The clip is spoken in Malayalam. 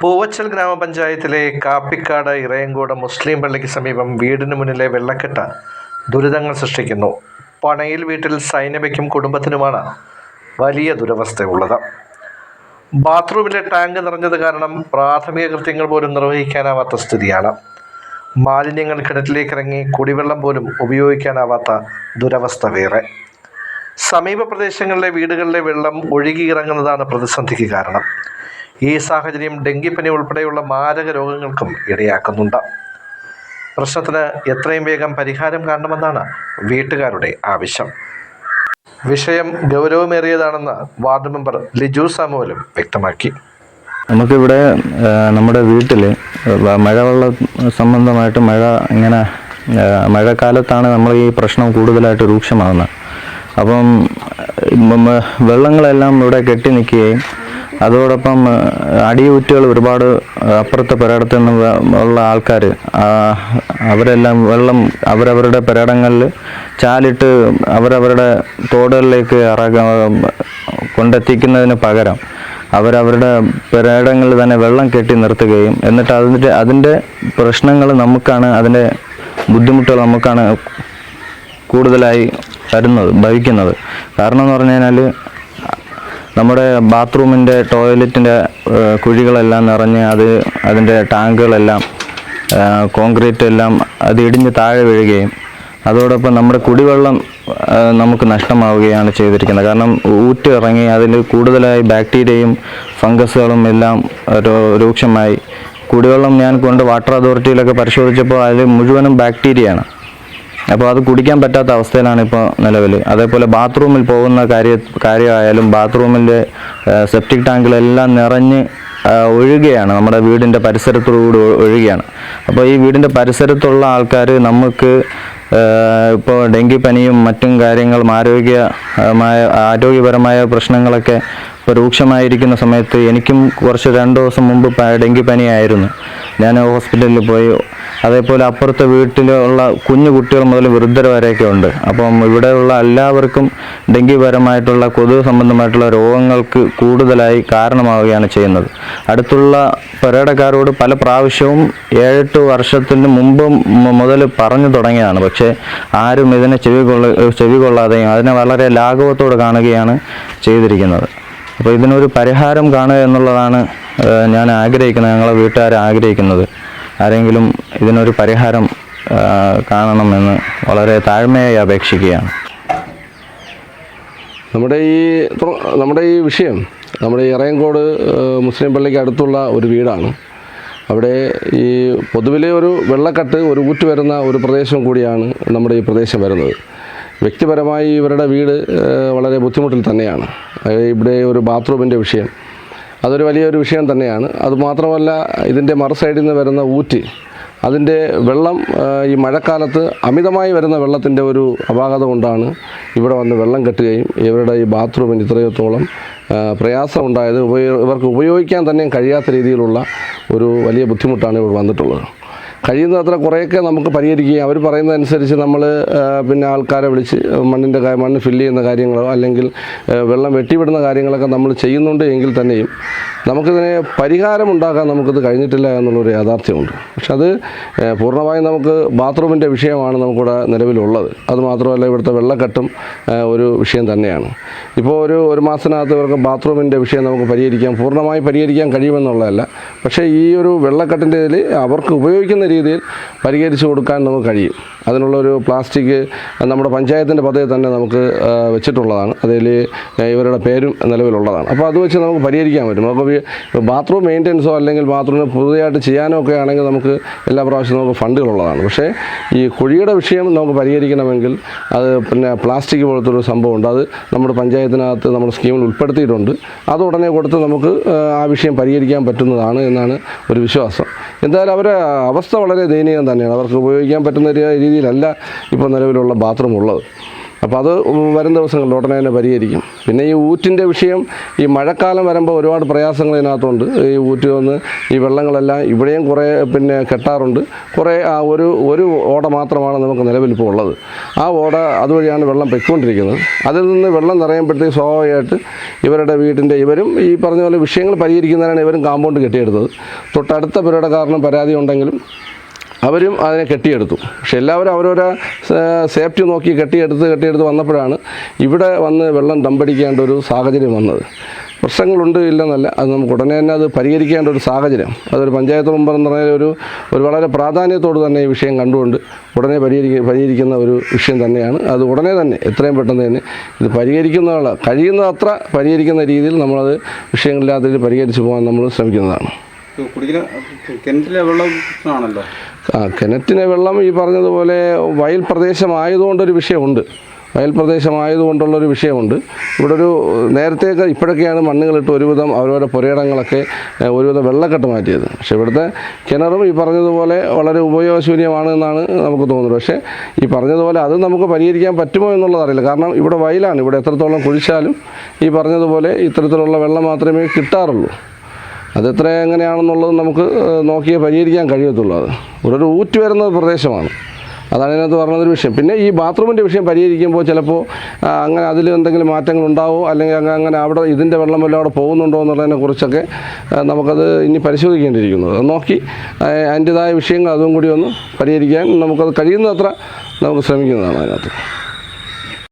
പൂവച്ചൽ ഗ്രാമപഞ്ചായത്തിലെ കാപ്പിക്കാട് ഇറയങ്കോട് മുസ്ലിം പള്ളിക്ക് സമീപം വീടിന് മുന്നിലെ വെള്ളക്കെട്ട് ദുരിതങ്ങൾ സൃഷ്ടിക്കുന്നു. പണയിൽ വീട്ടിൽ സൈനബയ്ക്കും കുടുംബത്തിനുമാണ് വലിയ ദുരവസ്ഥയുള്ളത്. ബാത്റൂമിലെ ടാങ്ക് നിറഞ്ഞത് കാരണം പ്രാഥമിക കൃത്യങ്ങൾ പോലും നിർവഹിക്കാനാവാത്ത സ്ഥിതിയാണ്. മാലിന്യങ്ങൾ കിണറ്റിലേക്ക് ഇറങ്ങി കുടിവെള്ളം പോലും ഉപയോഗിക്കാനാവാത്ത ദുരവസ്ഥ വേറെ. സമീപ പ്രദേശങ്ങളിലെ വീടുകളിലെ വെള്ളം ഒഴുകിയിറങ്ങുന്നതാണ് പ്രതിസന്ധിക്ക് കാരണം. ഈ സാഹചര്യം ഡെങ്കിപ്പനി ഉൾപ്പെടെയുള്ള മാരക രോഗങ്ങൾക്കും ഇടയാക്കുന്നുണ്ട്. പ്രശ്നത്തിന് എത്രയും വേഗം പരിഹാരം കാണണമെന്നാണ് വീട്ടുകാരുടെ ആവശ്യം. വിഷയം ഗൗരവമേറിയതാണെന്ന് വാർഡ് മെമ്പർ ലിജു സാമുവലും വ്യക്തമാക്കി. നമുക്കിവിടെ നമ്മുടെ വീട്ടിൽ മഴവെള്ള സംബന്ധമായിട്ട് മഴ ഇങ്ങനെ മഴക്കാലത്താണ് നമ്മൾ ഈ പ്രശ്നം കൂടുതലായിട്ട് രൂക്ഷമാകുന്നത് അപ്പം വെള്ളങ്ങളെല്ലാം ഇവിടെ കെട്ടി നിൽക്കുകയും അതോടൊപ്പം അടിയൂറ്റുകൾ ഒരുപാട് അപ്പുറത്തെ പെരടത്ത് നിന്ന് ഉള്ള ആൾക്കാർ അവരെല്ലാം വെള്ളം അവരവരുടെ പുരയിടങ്ങളിൽ ചാലിട്ട് അവരവരുടെ തോടുകളിലേക്ക് ഇറങ്ങ കൊണ്ടെത്തിക്കുന്നതിന് പകരം അവരവരുടെ പുരയിടങ്ങളിൽ തന്നെ വെള്ളം കെട്ടി നിർത്തുകയും എന്നിട്ട് അതിന്റെ അതിന്റെ പ്രശ്നങ്ങൾ നമുക്കാണ് അതിന്റെ ബുദ്ധിമുട്ടുകൾ നമുക്കാണ് കൂടുതലായി വരുന്നത് ഭവിക്കുന്നത്. കാരണം എന്ന് പറഞ്ഞു കഴിഞ്ഞാൽ നമ്മുടെ ബാത്റൂമിന്റെ ടോയ്ലറ്റിന്റെ കുഴികളെല്ലാം നിറഞ്ഞ് അത് അതിന്റെ ടാങ്കുകളെല്ലാം കോൺക്രീറ്റ് എല്ലാം അത് ഇടിഞ്ഞ് താഴെ വീഴുകയും അതോടൊപ്പം നമ്മുടെ കുടിവെള്ളം നമുക്ക് നഷ്ടമാവുകയാണ് ചെയ്തിരിക്കുന്നത്. കാരണം ഊറ്റി ഇറങ്ങി അതിൽ കൂടുതലായി ബാക്ടീരിയയും ഫംഗസുകളും എല്ലാം രൂക്ഷമായി. കുടിവെള്ളം ഞാൻ കൊണ്ട് വാട്ടർ അതോറിറ്റിയിലൊക്കെ പരിശോധിച്ചപ്പോൾ അതിൽ മുഴുവനും ബാക്ടീരിയയാണ്. അപ്പോൾ അത് കുടിക്കാൻ പറ്റാത്ത അവസ്ഥയിലാണ് ഇപ്പോൾ നിലവിൽ അതേപോലെ ബാത്റൂമിൽ പോകുന്ന കാര്യ കാര്യമായാലും ബാത്റൂമിന്റെ സെപ്റ്റിക് ടാങ്കിലെല്ലാം നിറഞ്ഞ് ഒഴുകുകയാണ് നമ്മുടെ വീടിന്റെ പരിസരത്തോടുകൂടി ഒഴുകുകയാണ് അപ്പോൾ ഈ വീടിന്റെ പരിസരത്തുള്ള ആൾക്കാർ നമുക്ക് ഇപ്പോൾ ഡെങ്കിപ്പനിയും മറ്റും കാര്യങ്ങളും ആരോഗ്യമായ ആരോഗ്യപരമായ പ്രശ്നങ്ങളൊക്കെ ഇപ്പോൾ രൂക്ഷമായിരിക്കുന്ന സമയത്ത് എനിക്കും കുറച്ച് രണ്ട് ദിവസം മുമ്പ് ഡെങ്കിപ്പനിയായിരുന്നു. ഞാൻ ഹോസ്പിറ്റലിൽ പോയി അതേപോലെ അപ്പുറത്തെ വീട്ടിലുള്ള കുഞ്ഞു കുട്ടികൾ മുതൽ വൃദ്ധർ വരെയൊക്കെ ഉണ്ട്. അപ്പം ഇവിടെയുള്ള എല്ലാവർക്കും ഡെങ്കിപരമായിട്ടുള്ള കൊതുക് സംബന്ധമായിട്ടുള്ള രോഗങ്ങൾക്ക് കൂടുതലായി കാരണമാവുകയാണ് ചെയ്യുന്നത്. അടുത്തുള്ള പരേടക്കാരോട് പല പ്രാവശ്യവും ഏഴെട്ട് വർഷത്തിന് മുമ്പ് മുതൽ പറഞ്ഞു തുടങ്ങിയതാണ്. പക്ഷേ ആരും ഇതിനെ ചെവി കൊള്ള ചെവി കൊള്ളാതെയും അതിനെ വളരെ ലാഘവത്തോടെ കാണുകയാണ് ചെയ്തിരിക്കുന്നത്. അപ്പോൾ ഇതിനൊരു പരിഹാരം കാണുക എന്നുള്ളതാണ് ഞാൻ ആഗ്രഹിക്കുന്നത് ഞങ്ങളെ വീട്ടുകാർ ആഗ്രഹിക്കുന്നത്. ആരെങ്കിലും ഇതിനൊരു പരിഹാരം കാണണമെന്ന് വളരെ താഴ്മയായി അപേക്ഷിക്കുകയാണ്. നമ്മുടെ ഈ നമ്മുടെ ഈ വിഷയം നമ്മുടെ ഇറയങ്കോട് മുസ്ലിം പള്ളിക്ക് അടുത്തുള്ള ഒരു വീടാണ്. അവിടെ ഈ പൊതുവിലെ ഒരു വെള്ളക്കെട്ട് ഒരു ഊറ്റ് വരുന്ന ഒരു പ്രദേശം കൂടിയാണ് നമ്മുടെ ഈ പ്രദേശം വരുന്നത്. വ്യക്തിപരമായി ഇവരുടെ വീട് വളരെ ബുദ്ധിമുട്ടിൽ തന്നെയാണ്. ഇവിടെ ഒരു ബാത്റൂമിന്റെ വിഷയം. അതൊരു വലിയൊരു വിഷയം തന്നെയാണ്. അതുമാത്രമല്ല ഇതിന്റെ മറു സൈഡിൽ നിന്ന് വരുന്ന ഊറ്റ് അതിന്റെ വെള്ളം ഈ മഴക്കാലത്ത് അമിതമായി വരുന്ന വെള്ളത്തിന്റെ ഒരു അപാകത കൊണ്ടാണ് ഇവിടെ വന്ന് വെള്ളം കെട്ടുകയും ഇവരുടെ ഈ ബാത്റൂമിന് ഇത്രയത്തോളം പ്രയാസം ഉപയോ ഇവർക്ക് ഉപയോഗിക്കാൻ തന്നെ കഴിയാത്ത രീതിയിലുള്ള ഒരു വലിയ ബുദ്ധിമുട്ടാണ് ഇവർ വന്നിട്ടുള്ളത്. കഴിയുന്നത്ര കുറേയൊക്കെ നമുക്ക് പരിഹരിക്കുകയും അവർ പറയുന്നതനുസരിച്ച് നമ്മൾ പിന്നെ ആൾക്കാരെ വിളിച്ച് മണ്ണിന്റെ മണ്ണ് ഫില്ല് ചെയ്യുന്ന കാര്യങ്ങളോ അല്ലെങ്കിൽ വെള്ളം വെട്ടിവിടുന്ന കാര്യങ്ങളൊക്കെ നമ്മൾ ചെയ്യുന്നുണ്ട് എങ്കിൽ തന്നെയും നമുക്കിതിനെ പരിഹാരം ഉണ്ടാക്കാൻ നമുക്കിത് കഴിഞ്ഞിട്ടില്ല എന്നുള്ളൊരു യാഥാർത്ഥ്യമുണ്ട്. പക്ഷെ അത് പൂർണമായും നമുക്ക് ബാത്റൂമിന്റെ വിഷയമാണ് നമുക്കിവിടെ നിലവിലുള്ളത്. അത് മാത്രമല്ല ഇവിടുത്തെ വെള്ളക്കെട്ടും ഒരു വിഷയം തന്നെയാണ്. ഇപ്പോൾ ഒരു ഒരു മാസത്തിനകത്ത് ഇവർക്ക് ബാത്റൂമിന്റെ വിഷയം നമുക്ക് പരിഹരിക്കാം പൂർണമായി പരിഹരിക്കാൻ കഴിയുമെന്നുള്ളതല്ല. പക്ഷേ ഈ ഒരു വെള്ളക്കെട്ടിന്റെ ഇതിൽ അവർക്ക് ഉപയോഗിക്കുന്ന രീതിയിൽ പരിഹരിച്ചു കൊടുക്കാൻ നമുക്ക് കഴിയും. അതിനുള്ളൊരു പ്ലാസ്റ്റിക് നമ്മുടെ പഞ്ചായത്തിന്റെ പദ്ധതി തന്നെ നമുക്ക് വെച്ചിട്ടുള്ളതാണ്. അതിൽ ഇവരുടെ പേരും നിലവിലുള്ളതാണ്. അപ്പോൾ അത് വെച്ച് നമുക്ക് പരിഹരിക്കാൻ പറ്റും. അപ്പോൾ ബാത്റൂം മെയിന്റെനൻസോ അല്ലെങ്കിൽ ബാത്റൂമിന് പുതിയതായിട്ട് ചെയ്യാനോ ഒക്കെ ആണെങ്കിൽ നമുക്ക് എല്ലാ പ്രാവശ്യവും നമുക്ക് ഫണ്ടുകളുള്ളതാണ്. പക്ഷേ ഈ കുഴിയുടെ വിഷയം നമുക്ക് പരിഹരിക്കണമെങ്കിൽ അത് പിന്നെ പ്ലാസ്റ്റിക് പോലത്തെ ഒരു സംഭവമുണ്ട്. അത് നമ്മുടെ പഞ്ചായത്തിനകത്ത് നമ്മുടെ സ്കീമിൽ ഉൾപ്പെടുത്തിയിട്ടുണ്ട്. അത് ഉടനെ കൊടുത്ത് നമുക്ക് ആ വിഷയം പരിഹരിക്കാൻ പറ്റുന്നതാണ് എന്നാണ് ഒരു വിശ്വാസം. എന്തായാലും അവരെ അവസ്ഥ വളരെ ദയനീയം തന്നെയാണ്. അവർക്ക് ഉപയോഗിക്കാൻ പറ്റുന്ന രീതിയിലല്ല ഇപ്പോൾ നിലവിലുള്ള ബാത്റൂം ഉള്ളത്. അപ്പോൾ അത് വരും ദിവസങ്ങളിൽ ഉടനെ തന്നെ പരിഹരിക്കും. പിന്നെ ഈ ഊറ്റിന്റെ വിഷയം ഈ മഴക്കാലം വരുമ്പോൾ ഒരുപാട് പ്രയാസങ്ങൾ ഇതിനകത്തുണ്ട്. ഈ ഊറ്റ് വന്ന് ഈ വെള്ളങ്ങളെല്ലാം ഇവിടെയും കുറേ പിന്നെ കെട്ടാറുണ്ട്. കുറേ ആ ഒരു ഒരു ഓട മാത്രമാണ് നമുക്ക് നിലവിലിപ്പോൾ ഉള്ളത്. ആ ഓട അതുവഴിയാണ് വെള്ളം പൊയ്ക്കൊണ്ടിരിക്കുന്നത്. അതിൽ നിന്ന് വെള്ളം നിറയുമ്പോഴത്തേക്ക് സ്വാഭാവികമായിട്ട് ഇവരുടെ വീട്ടിന്റെ ഇവരും ഈ പറഞ്ഞ പോലെ വിഷയങ്ങൾ പരിഹരിക്കുന്നതിനാണ് ഇവരും കാമ്പൗണ്ട് കെട്ടിയെടുത്തത്. തൊട്ടടുത്ത പുരയുടെ കാരണം പരാതി ഉണ്ടെങ്കിലും അവരും അതിനെ കെട്ടിയെടുത്തു. പക്ഷെ എല്ലാവരും അവരവരെ സേഫ്റ്റി നോക്കി കെട്ടിയെടുത്ത് കെട്ടിയെടുത്ത് വന്നപ്പോഴാണ് ഇവിടെ വന്ന് വെള്ളം ഡമ്പടിക്കേണ്ട ഒരു സാഹചര്യം വന്നത്. പ്രശ്നങ്ങളുണ്ട് ഇല്ലെന്നല്ല അത് നമുക്ക് ഉടനെ തന്നെ അത് പരിഹരിക്കേണ്ട ഒരു സാഹചര്യം. അതൊരു പഞ്ചായത്ത് മെമ്പർ എന്ന് പറഞ്ഞാൽ ഒരു ഒരു വളരെ പ്രാധാന്യത്തോട് തന്നെ ഈ വിഷയം കണ്ടുകൊണ്ട് ഉടനെ പരിഹരിക്ക പരിഹരിക്കുന്ന ഒരു വിഷയം തന്നെയാണ്. അത് ഉടനെ തന്നെ എത്രയും പെട്ടെന്ന് തന്നെ ഇത് പരിഹരിക്കുന്ന കഴിയുന്നത്ര പരിഹരിക്കുന്ന രീതിയിൽ നമ്മളത് വിഷയങ്ങളില്ലാത്ത പരിഹരിച്ചു പോകാൻ നമ്മൾ ശ്രമിക്കുന്നതാണ്. ആ കിണറ്റിലെ വെള്ളം ഈ പറഞ്ഞതുപോലെ വയൽ പ്രദേശമായതുകൊണ്ടൊരു വിഷയമുണ്ട്. വയൽ പ്രദേശമായതുകൊണ്ടുള്ളൊരു വിഷയമുണ്ട്. ഇവിടെ ഒരു നേരത്തെയൊക്കെ ഇപ്പോഴൊക്കെയാണ് മണ്ണുകളിട്ട് ഒരുവിധം അവരവരുടെ പുരയിടങ്ങളൊക്കെ ഒരുവിധം വെള്ളക്കെട്ട് മാറ്റിയത്. പക്ഷെ ഇവിടുത്തെ കിണറും ഈ പറഞ്ഞതുപോലെ വളരെ ഉപയോഗശൂന്യമാണ് എന്നാണ് നമുക്ക് തോന്നുന്നത്. പക്ഷേ ഈ പറഞ്ഞതുപോലെ അത് നമുക്ക് പരിഹരിക്കാൻ പറ്റുമോ എന്നുള്ളതറിയില്ല കാരണം ഇവിടെ വയലാണ്. ഇവിടെ എത്രത്തോളം കുഴിച്ചാലും ഈ പറഞ്ഞതുപോലെ ഇത്തരത്തിലുള്ള വെള്ളം മാത്രമേ കിട്ടാറുള്ളൂ. അതെത്ര എങ്ങനെയാണെന്നുള്ളത് നമുക്ക് നോക്കിയേ പരിഹരിക്കാൻ കഴിയത്തുള്ളൂ അത്. ഒരു ഊറ്റ് വരുന്ന പ്രദേശമാണ്. അതാണ് ഇതിനകത്ത് പറഞ്ഞതൊരു വിഷയം. പിന്നെ ഈ ബാത്റൂമിന്റെ വിഷയം പരിഹരിക്കുമ്പോൾ ചിലപ്പോൾ അങ്ങനെ അതിൽ എന്തെങ്കിലും മാറ്റങ്ങൾ ഉണ്ടാവോ അല്ലെങ്കിൽ അങ്ങനെ അങ്ങനെ അവിടെ ഇതിന്റെ വെള്ളം വല്ലതും അവിടെ പോകുന്നുണ്ടോ എന്നുള്ളതിനെ കുറിച്ചൊക്കെ നമുക്കത് ഇനി പരിശോധിക്കേണ്ടിയിരിക്കുന്നു. അത് നോക്കി അതിന്റെതായ വിഷയങ്ങൾ അതും കൂടി ഒന്ന് പരിഹരിക്കാൻ നമുക്കത് കഴിയുന്നത്ര നമുക്ക് ശ്രമിക്കുന്നതാണ് അതിനകത്ത്.